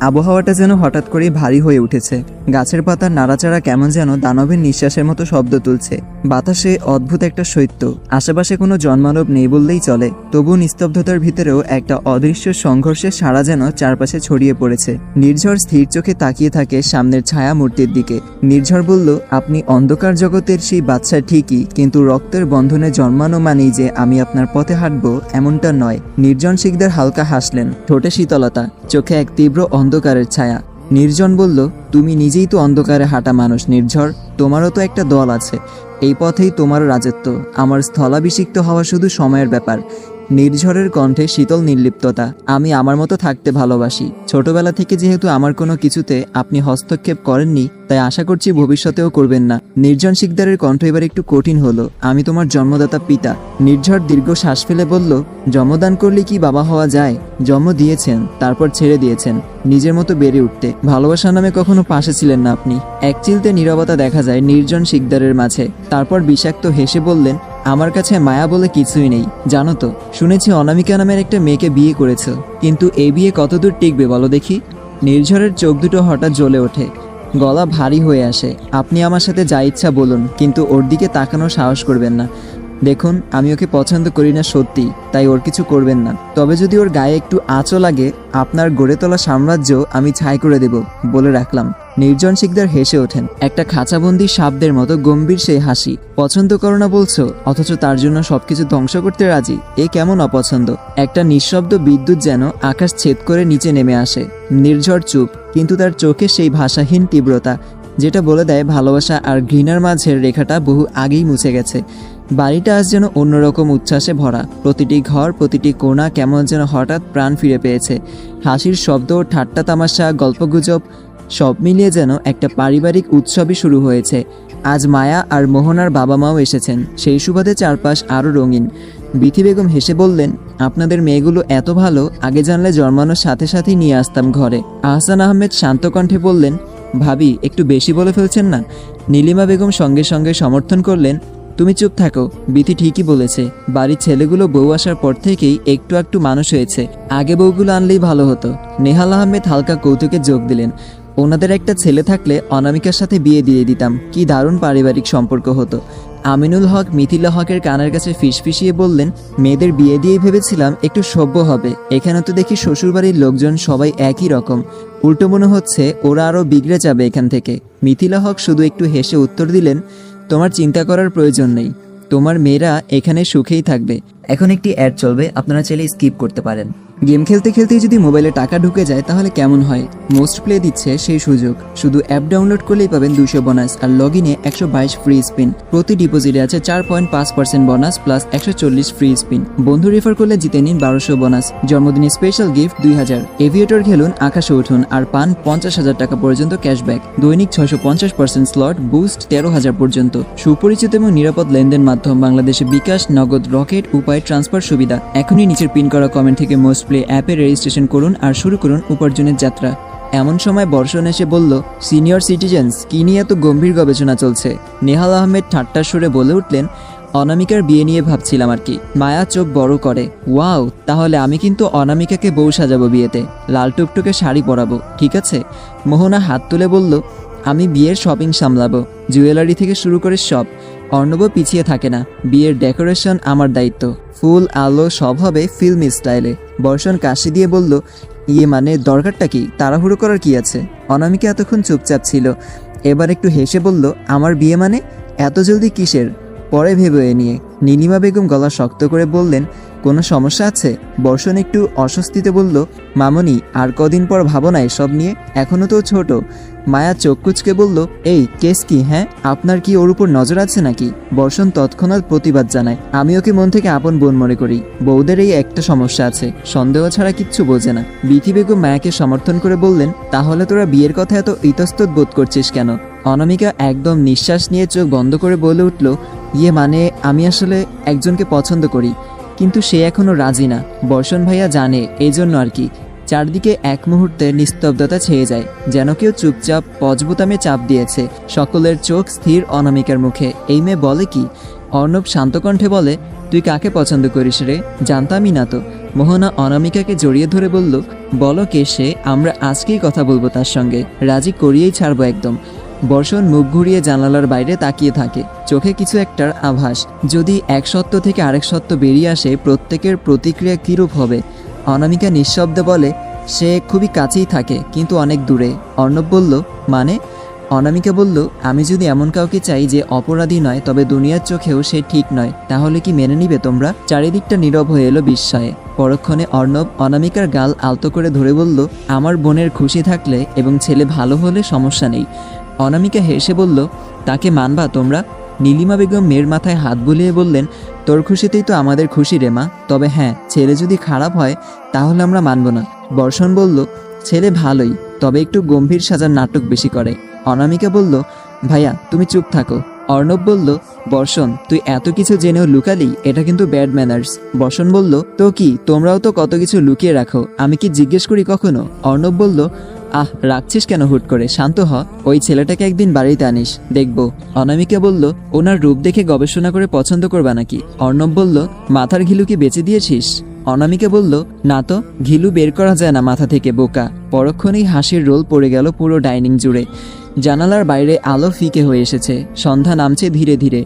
আবহাওয়াটা যেন হঠাৎ করেই ভারী হয়ে উঠেছে। গাছের পাতার নাড়াচাড়া কেমন যেন দানবের নিঃশ্বাসের মতো শব্দ তুলছে। বাতাসে অদ্ভুত একটা শৈত্য। আশেপাশে কোনো জন্মানব নেই বললেই চলে। তবু নিস্তব্ধতার ভিতরেও একটা অদৃশ্য সংঘর্ষের সারা যেন চারপাশে ছড়িয়ে পড়েছে। নির্ঝর স্থির চোখে তাকিয়ে থাকে সামনের ছায়া মূর্তির দিকে। নির্ঝর বলল, আপনি অন্ধকার জগতের সেই বাচ্চা ঠিকই, কিন্তু রক্তের বন্ধনে জন্মানো মানেই যে আমি আপনার পথে হাঁটবো, এমনটা নয়। নির্জন শিকদার হালকা হাসলেন। ঠোঁটে শীতলতা। চোখে এক তীব্র অন্ধকারের ছায়া। নির্জন বলল, তুমি নিজেই তো অন্ধকারে হাঁটা মানুষ, নির্ঝর। তোমারও তো একটা দল আছে। এই পথেই তোমারও রাজত্ব। আমার স্থলাভিষিক্ত হওয়া শুধু সময়ের ব্যাপার। নির্ঝরের কণ্ঠে শীতল নির্লিপ্ততা, আমি আমার মতো থাকতে ভালোবাসি। ছোটবেলা থেকে যেহেতু আমার কোনো কিছুতে আপনি হস্তক্ষেপ করেননি, তাই আশা করছি ভবিষ্যতেও করবেন না। নির্জন শিকদারের কণ্ঠ এবার একটু কঠিন হলো। আমি তোমার জন্মদাতা পিতা। নির্ঝর দীর্ঘ শ্বাস ফেলে বলল, জন্মদান করলে কি বাবা হওয়া যায়? জন্ম দিয়েছেন, তারপর ছেড়ে দিয়েছেন, নিজের মতো বেড়ে উঠতে। ভালোবাসা নামে কখনো পাশে ছিলেন না আপনি। এক চিলতে নীরবতা দেখা যায় নির্জন শিকদারের মাঝে। তারপর বিষাক্ত হেসে বললেন আমার কাছে মায়া বলে কিছুই নেই। জানো তো, শুনেছি অনামিকা নামের একটা মেয়েকে বিয়ে করেছ। কিন্তু এই বিয়ে কতদূর টিকবে বলো দেখি? নির্ঝরের চোখ দুটো হঠাৎ জ্বলে ওঠে। গলা ভারী হয়ে আসে। আপনি আমার সাথে যা ইচ্ছা বলুন, কিন্তু ওর দিকে তাকানোর সাহস করবেন না। দেখুন, আমি ওকে পছন্দ করি না সত্যি, তাই ওর কিছু করবেন না। তবে যদি ওর গায়ে একটু আঁচও লাগে, আপনার গড়ে তোলা সাম্রাজ্য আমি ছাই করে দেব বলে রাখলাম। নির্জন শিকদার হেসে ওঠেন। একটা খাঁচাবন্দি সাপদের মতো গম্ভীর সেই হাসি। পছন্দ করো না বলছো, অথচ তার জন্য সবকিছু ধ্বংস করতে রাজি। এ কেমন অপছন্দ? একটা নিঃশব্দ বিদ্যুৎ যেন আকাশ ছেদ করে নিচে নেমে আসে। নির্ঝর চুপ, কিন্তু তার চোখে সেই ভাষাহীন তীব্রতা, যেটা বলে দেয় ভালোবাসা আর ঘৃণার মাঝের রেখাটা বহু আগেই মুছে গেছে। বাড়িটা আজ যেন অন্যরকম উচ্ছ্বাসে ভরা। প্রতিটি ঘর, প্রতিটি কোণা কেমন যেন হঠাৎ প্রাণ ফিরে পেয়েছে। হাসির শব্দ, ঠাট্টা, তামাশা, গল্পগুজব সব মিলিয়ে যেন একটা পারিবারিক উৎসবই শুরু হয়েছে। আজ মায়া আর মোহনার বাবা মাও এসেছেন। সেই সুবাদে চারপাশ আরও রঙিন। বিথি বেগম হেসে বললেন, আপনাদের মেয়েগুলো এত ভালো, আগে জানলে জন্মানোর সাথে সাথেই নিয়ে আসতাম ঘরে। আহসান আহমেদ শান্ত কণ্ঠে বললেন, ভাবি, একটু বেশি বলে ফেলছেন না? নীলিমা বেগম সঙ্গে সঙ্গে সমর্থন করলেন, তুমি চুপ থাকো, বিথি ঠিকই বলেছে। বাড়ির ছেলেগুলো বউ আসার পর থেকেই একটু একটু মানুষ হয়েছে। আগে বউগুলো আনলেই ভালো হতো। নেহাল আহমেদ হালকা কৌতুকে যোগ দিলেন। ওনাদের একটা ছেলে থাকলে অনামিকার সাথে বিয়ে দিয়ে দিতাম। কি দারুণ পারিবারিক সম্পর্ক হতো। আমিনুল হক, মিথিলা হকের কানের কাছে ফিসফিসিয়ে বললেন, মেয়েদের বিয়ে দিয়ে ভেবেছিলাম একটু সভ্য হবে। এখানে তো দেখি শ্বশুরবাড়ির লোকজন সবাই একই রকম। উল্টো মনে হচ্ছে ওরা আরও বিগড়ে যাবে এখান থেকে। মিথিলা হক শুধু একটু হেসে উত্তর দিলেন, তোমার চিন্তা করার প্রয়োজন নেই। তোমার মেয়েরা এখানে সুখেই থাকবে। এখন একটি অ্যাড চলবে, আপনারা চাইলে স্কিপ করতে পারেন। গেম খেলতে খেলতেই যদি মোবাইলে টাকা ঢুকে যায়, তাহলে কেমন হয়? মোস্ট প্লে দিচ্ছে সেই সুযোগ। শুধু অ্যাপ ডাউনলোড করলেই পাবেন দুশো বোনাস আর লগ ইনে একশো বাইশ ফ্রি স্পিন প্রতি ডিপোজিটে আছে চার পয়েন্ট পাঁচ পার্সেন্ট বোনাস প্লাস একশো চল্লিশ ফ্রি স্পিন বন্ধু রেফার করলে জিতে নিন বারোশো বোনাস জন্মদিনে স্পেশাল গিফট দুই হাজার। এভিয়েটর খেলুন, আকাশে উঠুন, আর পান পঞ্চাশ হাজার টাকা পর্যন্ত ক্যাশব্যাক দৈনিক ছয়শো পঞ্চাশ পার্সেন্ট স্লট বুস্ট তেরো হাজার পর্যন্ত। সুপরিচিত এবং নিরাপদ লেনদেন মাধ্যম বাংলাদেশে বিকাশ, নগদ রকেট উপায় ট্রান্সফার সুবিধা। এখনই নিচের পিন করা কমেন্ট থেকে মোস্ট প্লে অ্যাপে রেজিস্ট্রেশন করুন আর শুরু করুন উপার্জনের যাত্রা। এমন সময় বর্ষণ এসে বলল সিনিয়র সিটিজেন্স কি নিয়ে এত গম্ভীর গবেষণা চলছে? নেহাল আহমেদ ঠাট্টার সুরে বলে উঠলেন, অনামিকার বিয়ে নিয়ে ভাবছিলাম আর কি। মায়া চোখ বড় করে। ওয়াও, তাহলে আমি কিন্তু অনামিকাকে বউ সাজাবো বিয়েতে। লাল টুকটুকে শাড়ি পরাবো, ঠিক আছে? মোহনা হাত তুলে বলল আমি বিয়ের শপিং সামলাবো, জুয়েলারি থেকে শুরু করে সব। অর্ণব পিছিয়ে থাকে না, বিয়ের ডেকোরেশন আমার দায়িত্ব। ফুল, আলো, সব হবে ফিল্ম স্টাইলে। বর্ষণ কাশি দিয়ে বলল ইয়ে মানে দরকারটা কি? তাড়াহুড়ো করার কি আছে? অনামিকা এতক্ষণ চুপচাপ ছিল। এবার একটু হেসে বলল, আমার বিয়ে মানে? এত জলদি কিসের? পরে ভেবে এ নিয়ে। নীলিমা বেগম গলা শক্ত করে বললেন কোনো সমস্যা আছে? বর্ষণ একটু অস্বস্তিতে বলল, মামনি, আর কদিন পর ভাবো না এসব নিয়ে? এখনও তো ছোট। মায়া চোখ কুচকে বলল, এই, কেস কি হ্যাঁ? আপনার কি ওর উপর নজর আছে নাকি? বর্ষণ তৎক্ষণাৎ প্রতিবাদ জানায়, আমি ওকে মন থেকে আপন বোন মনে করি। বউদের এই একটা সমস্যা আছে, সন্দেহ ছাড়া কিচ্ছু বোঝে না। বিথি বেগম মায়াকে সমর্থন করে বললেন, তাহলে তোরা বিয়ের কথা এত ইতস্তত বোধ করছিস কেন? অনামিকা একদম নিঃশ্বাস নিয়ে চোখ বন্ধ করে বলে উঠল ইয়ে মানে আমি আসলে একজনকে পছন্দ করি। কিন্তু সে এখনও রাজি না। বর্ষণ ভাইয়া জানে এই জন্য আর কি। চারদিকে এক মুহূর্তে নিস্তব্ধতা ছেয়ে যায়, যেন কেউ চুপচাপ, পজবোতামে চাপ দিয়েছে। সকলের চোখ স্থির অনামিকার মুখে। এই মেয়ে বলে কি? অর্ণব শান্ত কণ্ঠে বলে, তুই কাকে পছন্দ করিস রে? জানতামই না তো। মোহনা অনামিকাকে জড়িয়ে ধরে বলল, বলো কে সে? আমরা আজকেই কথা বলব তার সঙ্গে। রাজি করিয়েই ছাড়বো একদম। বর্ষণ মুখ ঘুরিয়ে জানালার বাইরে তাকিয়ে থাকে। চোখে কিছু একটার আভাস। যদি এক সত্য থেকে আরেক সত্য বেরিয়ে আসে, প্রত্যেকের প্রতিক্রিয়া কীরূপ হবে? অনামিকা নিঃশব্দে বলে, সে খুবই কাছেই থাকে, কিন্তু অনেক দূরে। অর্ণব বলল মানে? অনামিকা বলল, আমি যদি এমন কাউকে চাই যে অপরাধী নয়, তবে দুনিয়ার চোখেও সে ঠিক নয়। তাহলে কি মেনে নিবে তোমরা? চারিদিকটা নীরব হয়ে এলো বিস্ময়ে। পরক্ষণে অর্ণব অনামিকার গাল আলতো করে ধরে বলল, আমার বোনের খুশি থাকলে এবং ছেলে ভালো হলে সমস্যা নেই। অনামিকা হেসে বলল, তাকে মানবা তোমরা? নীলিমা বেগম মেয়ের মাথায় হাত বুলিয়ে বললেন, তোর খুশিতেই তো আমাদের খুশি রে মা। তবে হ্যাঁ ছেলে যদি খারাপ হয়, তাহলে আমরা মানব না। বর্ষণ বলল, ছেলে ভালোই, তবে একটু গম্ভীর সাজার নাটক বেশি করে। অনামিকা বলল, ভাইয়া, তুমি চুপ থাকো। অর্ণব বলল, বর্ষণ, তুই এত কিছু জেনেও লুকালি? এটা কিন্তু ব্যাড ম্যানার্স। বর্ষণ বলল, তো কি? তোমরাও তো কত কিছু লুকিয়ে রাখো। আমি কি জিজ্ঞেস করি কখনো? অর্ণব বলল আহ রাখছিস কেন হুট করে? শান্ত হ। ওই ছেলেটাকে একদিন বাড়িতে আনিস। দেখব। অনামিকা বলল, ওনার রূপ দেখে গবেষণা করে পছন্দ করবা নাকি? অর্ণব বলল, মাথার ঘিলু কি বেঁচে দিয়েছিস? অনামিকা বলল, না তো, ঘিলু বের করা যায় না মাথা থেকে বোকা। পরক্ষণেই হাসির রোল পড়ে গেল পুরো ডাইনিং জুড়ে। জানালার বাইরে আলো ফিকে হয়ে এসেছে। সন্ধ্যা নামছে ধীরে ধীরে।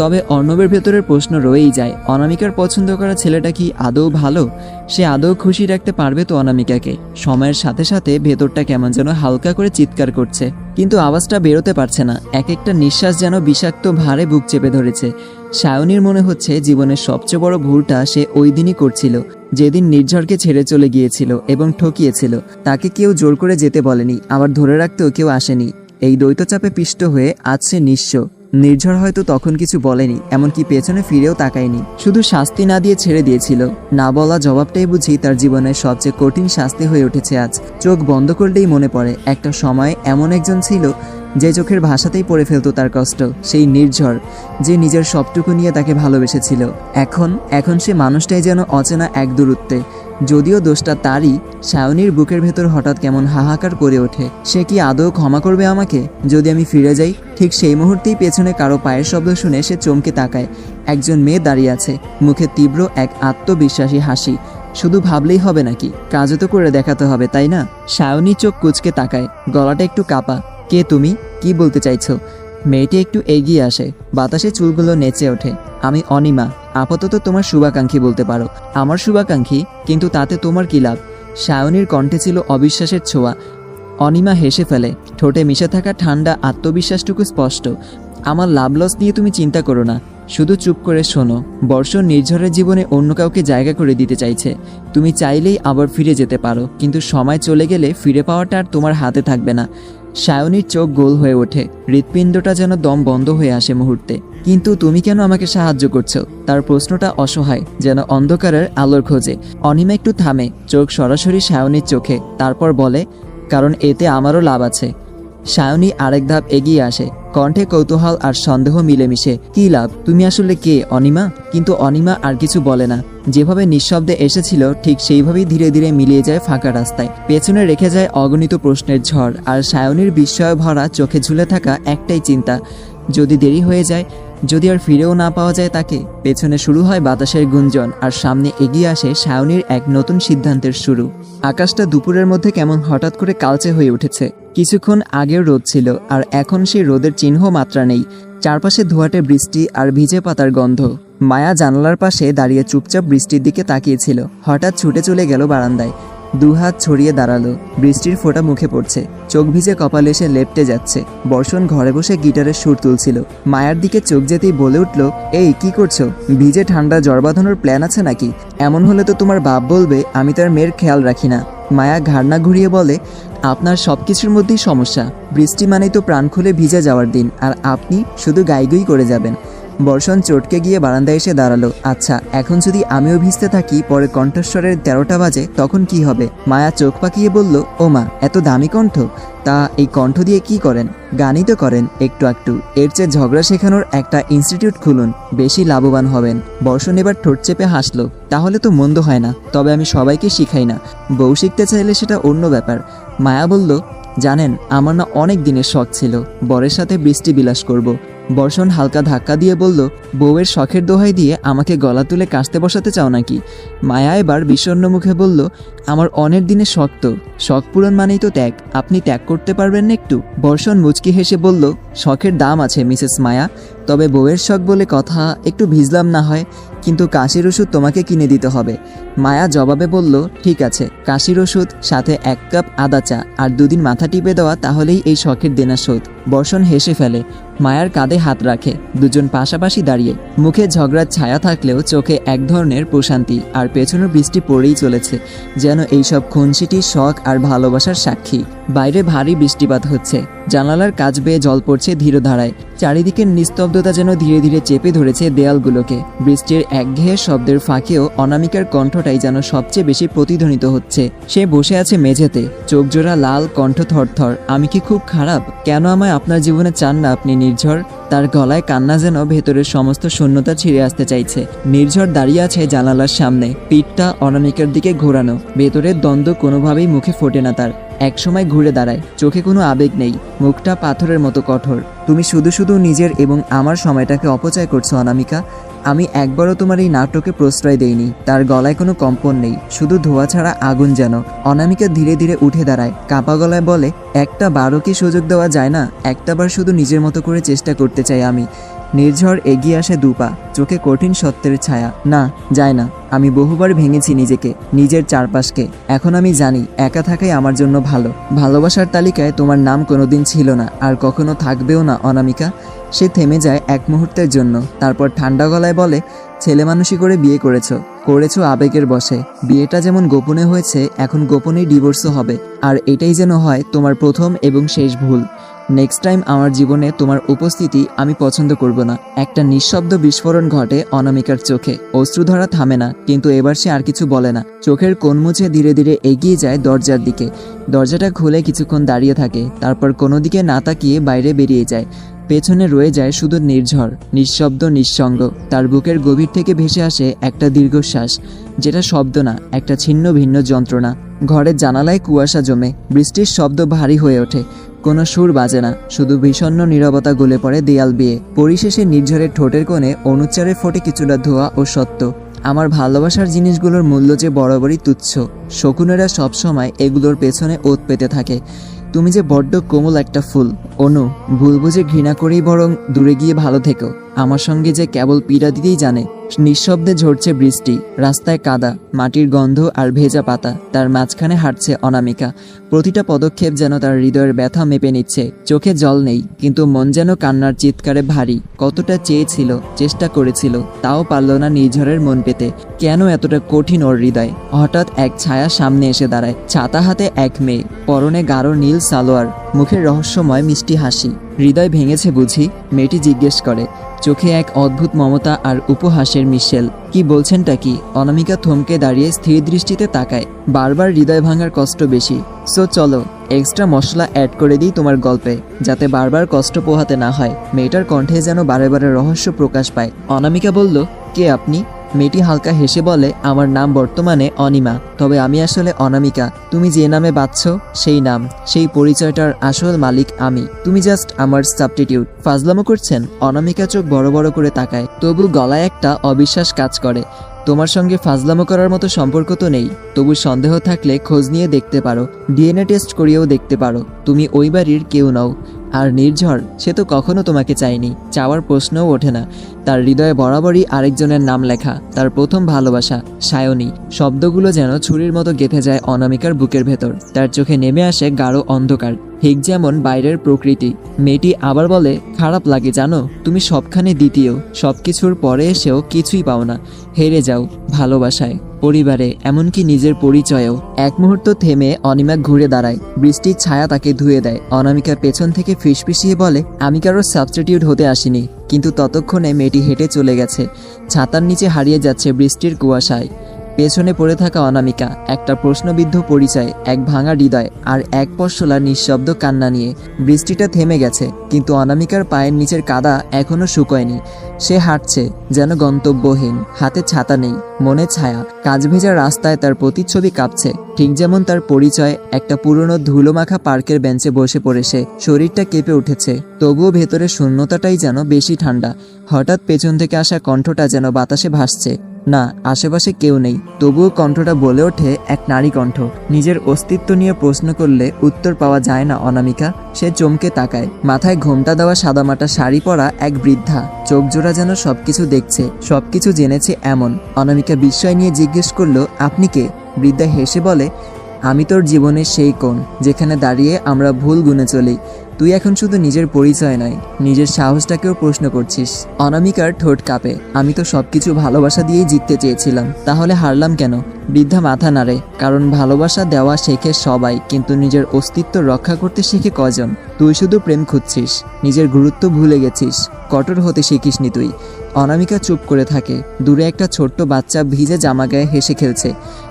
তবে অর্ণবের ভেতরের প্রশ্ন রয়েই যায়, অনামিকার পছন্দ করা ছেলেটা কি আদৌ ভালো? সে আদৌ খুশি রাখতে পারবে তো অনামিকাকে? সময়ের সাথে সাথে ভেতরটা কেমন যেন হালকা করে চিৎকার করছে। কিন্তু আওয়াজটা বেরোতে পারছে না, এক একটা নিঃশ্বাস যেন বিষাক্ত ভারে বুক চেপে ধরেছে। সায়নীর মনে হচ্ছে জীবনের সবচেয়ে বড় ভুলটা সে ওই দিনই করছিল, যেদিন নির্ঝরকে ছেড়ে চলে গিয়েছিল এবং ঠকিয়েছিল। তাকে কেউ জোর করে যেতে বলেনি, আবার ধরে রাখতেও কেউ আসেনি। এই দ্বৈতচাপে পিষ্ট হয়ে সে নিঃস্ব। নির্ঝর হয়তো তখন কিছু বলেনি, এমনকি পেছনে ফিরেও তাকায়নি। শুধু শাস্তি না দিয়ে ছেড়ে দিয়েছিল। না বলা জবাবটাই বুঝি তার জীবনের সবচেয়ে কঠিন শাস্তি হয়ে উঠেছে আজ। চোখ বন্ধ করলেই মনে পড়ে, একটা সময় এমন একজন ছিল যে চোখের ভাষাতেই পড়ে ফেলতো তার কষ্ট, সেই নির্ঝর, যে নিজের সবটুকু নিয়ে তাকে ভালোবেসেছিল। এখন এখন সে মানুষটাই যেন অচেনা এক দূরত্বে। যদিও দোষটা তারই, সায়নীর বুকের ভেতর হঠাৎ কেমন হাহাকার করে ওঠে। সে কি আদৌ ক্ষমা করবে আমাকে? যদি আমি ফিরে যাই, ঠিক সেই মুহূর্তেই পেছনে কারও পায়ের শব্দ শুনে সে চমকে তাকায়। একজন মেয়ে দাঁড়িয়ে আছে, মুখে তীব্র এক আত্মবিশ্বাসী হাসি। শুধু ভাবলেই হবে নাকি? কাজও তো করে দেখাতে হবে, তাই না? সায়নী চোখ কুচকে তাকায়, গলাটা একটু কাপা। কে তুমি? কি বলতে চাইছো? মেয়েটি একটু এগিয়ে আসে। বাতাসে চুলগুলো নেচে ওঠে। আমি অনিমা। আপাতত তোমার শুভাকাঙ্ক্ষী বলতে পারো। আমার শুভাকাঙ্ক্ষী, কিন্তু তাতে তোমার কি লাভ? সায়নীর কণ্ঠে ছিল অবিশ্বাসের ছোঁয়া। অনিমা হেসে ফেলে, ঠোঁটে মিশে থাকা ঠান্ডা আত্মবিশ্বাসটুকু স্পষ্ট। আমার লাভ লস নিয়ে তুমি চিন্তা করো না। শুধু চুপ করে শোনো। বর্ষণ নির্ঝরের জীবনে অন্য কাউকে জায়গা করে দিতে চাইছে। তুমি চাইলেই আবার ফিরে যেতে পারো, কিন্তু সময় চলে গেলে ফিরে পাওয়াটা আর তোমার হাতে থাকবে না। সায়নীর চোখ গোল হয়ে ওঠে। হৃৎপিণ্ডটা যেন দম বন্ধ হয়ে আসে মুহূর্তে। কিন্তু তুমি কেন আমাকে সাহায্য করছ? তার প্রশ্নটা অসহায়, যেন অন্ধকারের আলোর খোঁজে। অনিমা একটু থামে, চোখ সরাসরি সায়নীর চোখে, তারপর বলে, কারণ এতে আমারও লাভ আছে। সায়নী আরেক ধাপ এগিয়ে আসে। কণ্ঠে কৌতূহল আর সন্দেহ মিলেমিশে। কি লাভ? তুমি আসলে কে? অনিমা? কিন্তু অনিমা আর কিছু বলে না। যেভাবে নিঃশব্দে এসেছিল, ঠিক সেইভাবেই ধীরে ধীরে মিলিয়ে যায় ফাঁকা রাস্তায়। পেছনে রেখে যায় অগণিত প্রশ্নের ঝড়, আর সায়নীর বিস্ময় ভরা চোখে ঝুলে থাকা একটাই চিন্তা, যদি দেরি হয়ে যায়, যদি আর ফিরেও না পাওয়া যায় তাকে? পেছনে শুরু হয় বাতাসের গুঞ্জন, আর সামনে এগিয়ে আসে সায়নীর এক নতুন সিদ্ধান্তের শুরু। আকাশটা দুপুরের মধ্যে কেমন হঠাৎ করে কালচে হয়ে উঠেছে। কিছুক্ষণ আগেও রোদ ছিল, আর এখন সেই রোদের চিহ্ন মাত্রা নেই। চারপাশে ধোয়াটে বৃষ্টি আর ভিজে পাতার গন্ধ। মায়া জানালার পাশে দাঁড়িয়ে চুপচাপ বৃষ্টির দিকে তাকিয়েছিল। হঠাৎ ছুটে চলে গেল বারান্দায়। দুহাত ছড়িয়ে দাঁড়াল। বৃষ্টির ফোঁটা মুখে পড়ছে। চোখ ভিজে কপালে এসে লেপটে যাচ্ছে। বর্ষণ ঘরে বসে গিটারের সুর তুলছিল। মায়ার দিকে চোখ যেতেই বলে উঠল, এই, কি করছ? ভিজে ঠান্ডা জ্বর বাঁধানোর প্ল্যান আছে নাকি? এমন হলে তো তোমার বাপ বলবে, আমি তার মেয়ের খেয়াল রাখি না। মায়া ঘাড়না ঘুরিয়ে বলে, আপনার সব কিছুর মধ্যেই সমস্যা। বৃষ্টি মানেই তো প্রাণ খুলে ভিজে যাওয়ার দিন, আর আপনি শুধু গাইগুই করে যাবেন। বর্ষণ চটকে গিয়ে বারান্দায় এসে দাঁড়াল। আচ্ছা এখন যদি আমিও ভিজতে থাকি, পরে কণ্ঠস্বরের তেরোটা বাজে, তখন কি হবে? মায়া চোখ পাকিয়ে বলল, ও মা, এত দামি কণ্ঠ। তা এই কণ্ঠ দিয়ে কি করেন? গানই তো করেন, একটু একটু এর চেয়ে ঝগড়া শেখানোর একটা ইনস্টিটিউট খুলুন, বেশি লাভবান হবেন। বর্ষণ এবার ঠোঁট চেপে হাসলো, তাহলে তো মন্দ হয় না, তবে আমি সবাইকে শিখাই না। বউ শিখতে চাইলে সেটা অন্য ব্যাপার। মায়া বলল, জানেন, আমার না অনেক দিনের শখ ছিল, বরের সাথে বৃষ্টি বিলাস করব। বর্ষণ হালকা ধাক্কা দিয়ে বলল, বউয়ের শখের দোহাই দিয়ে আমাকে গলা তুলে কাশতে বসাতে চাও নাকি? মায়া এবার বিষণ্ন মুখে বলল, আমার অনেক দিনে শক্ত শখ পূরণ মানেই তো ত্যাগ। আপনি ত্যাগ করতে পারবেন না একটু? বর্ষণ মুচকি হেসে বলল, শখের দাম আছে, মিসেস মায়া। তবে বউয়ের শখ বলে কথা একটু ভিজলাম না হয়। কিন্তু কাশির ওষুধ তোমাকে কিনে দিতে হবে। মায়া জবাবে বলল, ঠিক আছে, কাশির ওষুধ, সাথে এক কাপ আদা চা, আর দুদিন মাথা টিপে দেওয়া, তাহলেই এই শখের দেনা শোধ। বর্ষণ হেসে ফেলে। মায়ার কাঁধে হাত রাখে। দুজন পাশাপাশি দাঁড়িয়ে। মুখে ঝগড়ার ছায়া থাকলেও চোখে এক ধরনের প্রশান্তি, আর পেছনের বৃষ্টি পড়েই চলেছে, যেন এইসব খুনসিটি, শখ আর ভালোবাসার সাক্ষী। বাইরে ভারী বৃষ্টিপাত হচ্ছে। জানালার কাজ বেয়ে জল পড়ছে ধীরধারায় চারিদিকের নিস্তব্ধতা যেন ধীরে ধীরে চেপে ধরেছে দেয়ালগুলোকে। বৃষ্টির একঘেয়ে শব্দের ফাঁকেও অনামিকার কণ্ঠটাই যেন সবচেয়ে বেশি প্রতিধ্বনিত হচ্ছে। সে বসে আছে মেঝেতে। চোখ জোড়া লাল, কণ্ঠ থরথর। আমি কি খুব খারাপ? কেন আমায় আপনার জীবনে চান না আপনি, নির্ঝর? তার গলায় কান্না যেন ভেতরের সমস্ত শূন্যতা ছিঁড়ে আসতে চাইছে। নির্ঝর দাঁড়িয়ে আছে জানালার সামনে। পিঠটা অনামিকার দিকে ঘোরানো। ভেতরের দ্বন্দ্ব কোনোভাবেই মুখে ফোটে না তার। একসময় ঘুরে দাঁড়ায়। চোখে কোনো আবেগ নেই, মুখটা পাথরের মতো কঠোর। তুমি শুধু শুধু নিজের এবং আমার সময়টাকে অপচয় করছ, অনামিকা। আমি একবারও তোমার এই নাটকে প্রশ্রয় দেইনি। তার গলায় কোনো কম্পন নেই, শুধু ধোয়া ছাড়া আগুন যেন। অনামিকা ধীরে ধীরে উঠে দাঁড়ায়, কাপা গলায় বলে, একটা বারো কি সুযোগ দেওয়া যায় না? একটাবার শুধু নিজের মতো করে চেষ্টা করতে চাই আমি। নির্ঝর এগিয়ে আসে দুপা চোখে কঠিন সত্যের ছায়া। না, যায় না, আমি বহুবার ভেঙেছি নিজেকে, নিজের চারপাশকে। এখন আমি জানি, একা থাকাই আমার জন্য ভালো। ভালোবাসার তালিকায় তোমার নাম কোনোদিন ছিল না, আর কখনো থাকবেও না, অনামিকা। সে থেমে যায় এক মুহূর্তের জন্য। তারপর ঠান্ডা গলায় বলে, ছেলে মানুষই করে বিয়ে করেছ, করেছ আবেগের বসে। বিয়েটা যেমন গোপনে হয়েছে, এখন গোপনেই ডিভোর্সও হবে। আর এটাই যেন হয় তোমার প্রথম এবং শেষ ভুল। নেক্সট টাইম আমার জীবনে তোমার উপস্থিতি আমি পছন্দ করব না। একটা নিঃশব্দ বিস্ফোরণ ঘটে অনামিকার চোখে। অশ্রুধরা থামে না, কিন্তু এবার সে আর কিছু বলে না। চোখের কোণ মুছে ধীরে ধীরে এগিয়ে যায় দরজার দিকে। দরজাটা খুলে কিছুক্ষণ দাঁড়িয়ে থাকে, তারপর কোনো দিকে না তাকিয়ে বাইরে বেরিয়ে যায়। পেছনে রয়ে যায় শুধু নির্ঝর, নিঃশব্দ, নিঃসঙ্গ। তার বুকের গভীর থেকে ভেসে আসে একটা দীর্ঘশ্বাস, যেটা শব্দ না, একটা ছিন্ন ভিন্ন যন্ত্রণা। ঘরের জানালায় কুয়াশা জমে, বৃষ্টির শব্দ ভারী হয়ে ওঠে। কোনো সুর বাজে না, শুধু বিষণ্ন নিরবতা গলে পড়ে দেয়াল বিয়ে। পরিশেষে নির্ঝরের ঠোঁটের কোণে অনুচ্চারে ফোটে কিছুটা ধোয়া ও সত্য। আমার ভালোবাসার জিনিসগুলোর মূল্য যে বরাবরই তুচ্ছ। শকুনেরা সবসময় এগুলোর পেছনে ওত পেতে থাকে। তুমি যে বড্ড কোমল একটা ফুল। অনু, ভুল বুঝে ঘৃণা করেই বরং দূরে গিয়ে ভালো থেকো। আমার সঙ্গে যে কেবল পীড়া দিতেই জানে, নিঃশব্দে ঝরছে বৃষ্টি, রাস্তায় কাদা, মাটির গন্ধ আর ভেজা পাতা, তার মাঝখানে হাঁটছে অনামিকা। প্রতিটা পদক্ষেপ যেন তার হৃদয়ের ব্যথা মেপে নিচ্ছে। চোখে জল নেই, কিন্তু মন যেন কান্নার চিৎকারে ভারী। কতটা চেয়েছিল, চেষ্টা করেছিল, তাও পারল না নির্ঝরের মন পেতে। কেন এতটা কঠিন ওর হৃদয়? হঠাৎ এক ছায়া সামনে এসে দাঁড়ায়। ছাতা হাতে এক মেয়ে, পরনে গাঢ় নীল সালোয়ার, মুখের রহস্যময় মিষ্টি হাসি। হৃদয় ভেঙেছে বুঝি, মেয়েটি জিজ্ঞেস করে, চোখে এক অদ্ভুত মমতা আর উপহাসের মিশেল। কি বলছেনটা কি? অনামিকা থমকে দাঁড়িয়ে স্থির দৃষ্টিতে তাকায়। বারবার হৃদয় ভাঙার কষ্ট বেশি। সো চলো, এক্সট্রা মশলা অ্যাড করে দিই তোমার গল্পে, যাতে বারবার কষ্ট পোহাতে না হয়। মেয়েটার কণ্ঠে যেন বারে বারে রহস্য প্রকাশ পায়। অনামিকা বলল, কে আপনি? মেয়েটি হালকা হেসে বলে, আমার নাম বর্তমানে অনিমা, তবে আমি আসলে অনামিকা। তুমি যে নামে বাঁচছ সেই নাম। সেই পরিচয়টার আসল মালিক আমি। তুমি জাস্ট আমার সাবস্টিটিউট। ফাজলামো করছেন, অনামিকা চোখ বড় বড় করে তাকায়। তবু গলায় একটা অবিশ্বাস কাজ করে। তোমার সঙ্গে ফাজলামো করার মতো সম্পর্ক তো নেই। তবু সন্দেহ থাকলে খোঁজ নিয়ে দেখতে পারো। ডিএনএ টেস্ট করিয়েও দেখতে পারো। তুমি ওই বাড়ির কেউ নও। আর নির্ঝর, সে তো কখনো তোমাকে চায়নি। চাওয়ার প্রশ্নও ওঠে না। তার হৃদয়ে বরাবরই আরেকজনের নাম লেখা। তার প্রথম ভালোবাসা, সায়নী। শব্দগুলো যেন ছুরির মতো গেঁথে যায় অনামিকার বুকের ভেতর। তার চোখে নেমে আসে গাঢ় অন্ধকার। ঠিক যেমন বাইরের প্রকৃতি, মেয়েটি আবার বলে, খারাপ লাগে জানো, তুমি সবখানে দ্বিতীয়, সবকিছুর পরে এসেও কিছুই পাও না, হেরে যাও, ভালোবাসায়, পরিবারে, এমনকি নিজের পরিচয়েও। এক মুহূর্ত থেমে অনিমা ঘুরে দাঁড়ায়, বৃষ্টির ছায়া তাকে ধুয়ে দেয়। অনামিকা পেছন থেকে ফিসফিসিয়ে বলে, আমি কারও সাবস্টিটিউট হতে আসিনি। কিন্তু ততক্ষণে মেয়েটি হেঁটে চলে গেছে, ছাতার নিচে হারিয়ে যাচ্ছে বৃষ্টির কুয়াশায়। পেছনে পড়ে থাকা অনামিকা, একটা প্রশ্নবিদ্ধ পরিচয়, এক ভাঙা হৃদয়, আর এক পশলা নিঃশব্দ কান্না নিয়ে। বৃষ্টিটা থেমে গেছে, কিন্তু অনামিকার পায়ের নিচের কাদা এখনও শুকোয়নি। সে হাঁটছে, যেন গন্তব্যহীন, হাতে ছাতা নেই, মনে ছায়া, কাজ ভেজা রাস্তায় তার প্রতিচ্ছবি কাঁপছে। ঠিক যেমন তার পরিচয়, একটা পুরনো ধুলোমাখা পার্কের বেঞ্চে বসে পড়ে সে, শরীরটা কেঁপে উঠেছে, তবুও ভেতরে শূন্যতাটাই যেন বেশি ঠান্ডা। হঠাৎ পেছন থেকে আসা কণ্ঠটা যেন বাতাসে ভাসছে। না, আশেপাশে কেউ নেই। তবুও কণ্ঠটা বলে ওঠে এক নারী কণ্ঠ। নিজের অস্তিত্ব নিয়ে প্রশ্ন করলে উত্তর পাওয়া যায় না অনামিকা। সে চমকে তাকায়। মাথায় ঘোমটা দেওয়া সাদামাটা শাড়ি পরা এক বৃদ্ধা। চোখ জোড়া যেন সবকিছু দেখছে, সবকিছু জেনেছে এমন। অনামিকা বিস্ময় নিয়ে জিজ্ঞেস করল, আপনি কে? বৃদ্ধা হেসে বলে, আমি তোর জীবনের সেই কোণ, যেখানে দাঁড়িয়ে আমরা ভুল গুনে চলি। তুই এখন শুধু নিজের পরিচয় নয়, নিজের সাহসটাকেও প্রশ্ন করছিস। অনামিকার ঠোঁট কাঁপে। আমি তো সবকিছু ভালোবাসা দিয়েই জিততে চেয়েছিলাম। তাহলে হারলাম কেন? বৃদ্ধা মাথা নাড়ে, কারণ ভালোবাসা দেওয়া শেখে সবাই, কিন্তু নিজের অস্তিত্ব রক্ষা করতে শিখে কজন তুই শুধু প্রেম খুঁজছিস, নিজের গুরুত্ব ভুলে গেছিস, কঠোর হতে শিখিসনি তুই। অনামিকা চুপ করে থাকে, দূরে একটা ছোট্ট বাচ্চা ভিজে জামা গায়ে হেসে খেলছে,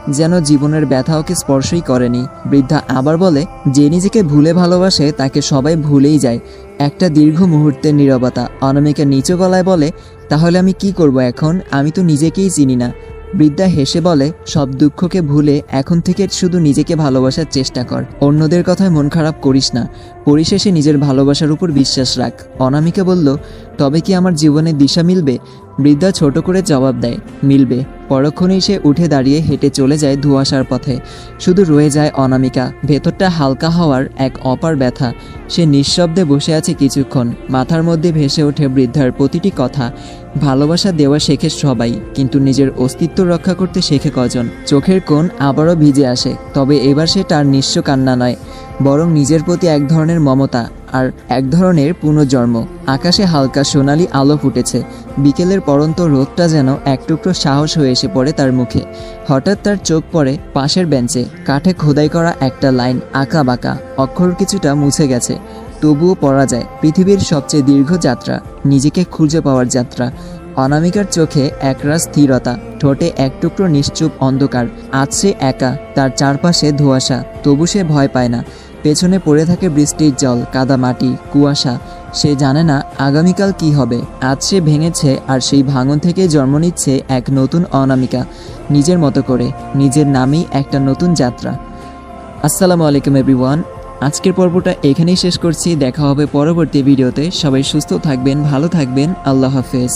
যেন জীবনের ব্যথা ওকে স্পর্শই করেনি। বৃদ্ধা আবার বলে, যে নিজেকে ভুলে ভালোবাসে, তাকে সবাই ভুলেই যায়। একটা দীর্ঘ মুহূর্তের নীরবতা। অনামিকা নিচু গলায় বলে, তাহলে আমি কি করব এখন? আমি তো নিজেকেই চিনি না। বৃদ্ধা হেসে বলে, সব দুঃখকে ভুলে এখন থেকে শুধু নিজেকে ভালোবাসার চেষ্টা কর। অন্যদের কথায় মন খারাপ করিস না। পরিশেষে নিজের ভালোবাসার উপর বিশ্বাস রাখ। অনামিকা বলল তবে কি আমার জীবনে দিশা মিলবে? বৃদ্ধা ছোট করে জবাব দেয়, মিলবে। পরক্ষণেই সে উঠে দাঁড়িয়ে হেঁটে চলে যায় ধোঁয়াশার পথে। শুধু রয়ে যায় অনামিকা, ভেতরটা হালকা হওয়ার এক অপার ব্যথা। সে নিঃশব্দে বসে আছে কিছুক্ষণ, মাথার মধ্যে ভেসে ওঠে বৃদ্ধার প্রতিটি কথা। ভালোবাসা দেওয়া শেখে সবাই, কিন্তু নিজের অস্তিত্ব রক্ষা করতে শেখে কজন। চোখের কোণ আবারও ভিজে আসে, তবে এবার সে তার নিঃস্ব কান্না নয়, বরং নিজের প্রতি এক ধরনের মমতা। আর এক ধরনের পুনর্জন্ম। আকাশে হালকা সোনালি আলো ফুটেছে। বিকেলের পরন্ত রোদটা যেন এক টুকরো সাহস হয়ে এসে পড়ে তার মুখে। হঠাৎ তার চোখ পড়ে পাশের বেঞ্চে। কাঠে খোদাই করা একটা লাইন আঁকা বাঁকা। অক্ষর কিছুটা মুছে গেছে। তবুও পড়া যায়। পৃথিবীর সবচেয়ে দীর্ঘ যাত্রা। নিজেকে খুঁজে পাওয়ার যাত্রা। অনামিকার চোখে একরাশ স্থিরতা। ঠোঁটে এক টুকরো নিশ্চুপ অন্ধকার। সে একা, তার চারপাশে ধোঁয়াশা। তবু সে ভয় পায় না। পেছনে পড়ে থাকে বৃষ্টির জল, কাদা মাটি, কুয়াশা। সে জানে না আগামীকাল কি হবে। আজ সে ভেঙেছে আর সেই ভাঙন থেকে জন্ম নিচ্ছে এক নতুন অনামিকা, নিজের মতো করে, নিজের নামেই একটা নতুন যাত্রা। আসসালামু আলাইকুম, এভরিওয়ান। আজকের পর্বটা এখানেই শেষ করছি। দেখা হবে পরবর্তী ভিডিওতে। সবাই সুস্থ থাকবেন, ভালো থাকবেন। আল্লাহ হাফেজ।